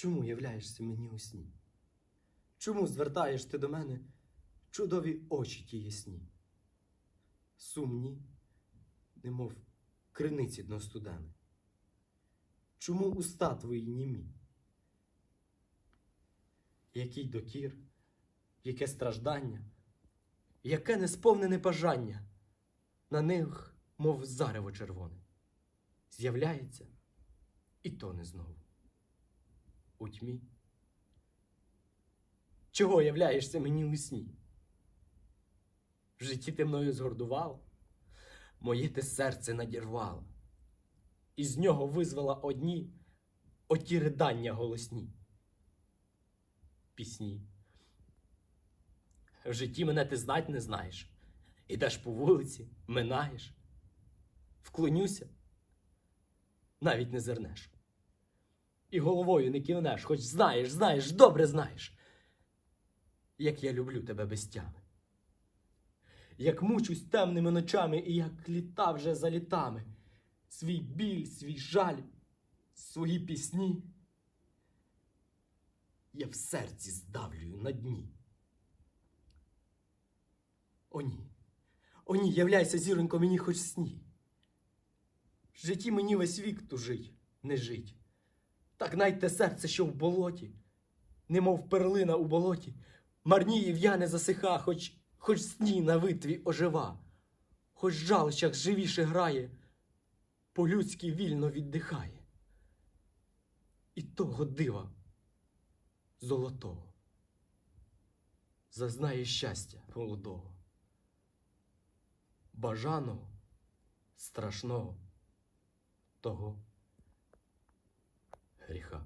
Чому являєшся мені у сні? Чому звертаєш ти до мене чудові очі ті ясні? Сумні, немов криниці дно студени. Чому уста твої німі? Який докір, яке страждання, яке несповнене бажання на них, мов зарево червоне, з'являється і тоне знову. У тьмі. Чого являєшся мені у сні? В житті ти мною згордувала, моє ти серце надірвала, і з нього визвала одні оті ридання голосні. Пісні. В житті мене ти знать не знаєш. Ідеш по вулиці, минаєш, вклонюся, навіть не зернеш. І головою не кивнеш, хоч знаєш, знаєш, добре знаєш, як я люблю тебе без тями. Як мучусь темними ночами, і як літа вже за літами, свій біль, свій жаль, свої пісні. Я в серці здавлюю на дні. О ні, о ні, являйся, зіронько, мені хоч сні. В житті мені весь вік тужить, не жить. Так навіть те серце, що в болоті, немов перлина у болоті, марніє в'яне засиха, хоч, хоч сні на витві ожива, хоч жалощах живіше грає, по-людськи вільно віддихає. І того дива золотого. Зазнає щастя молодого, бажаного, страшного того гріха.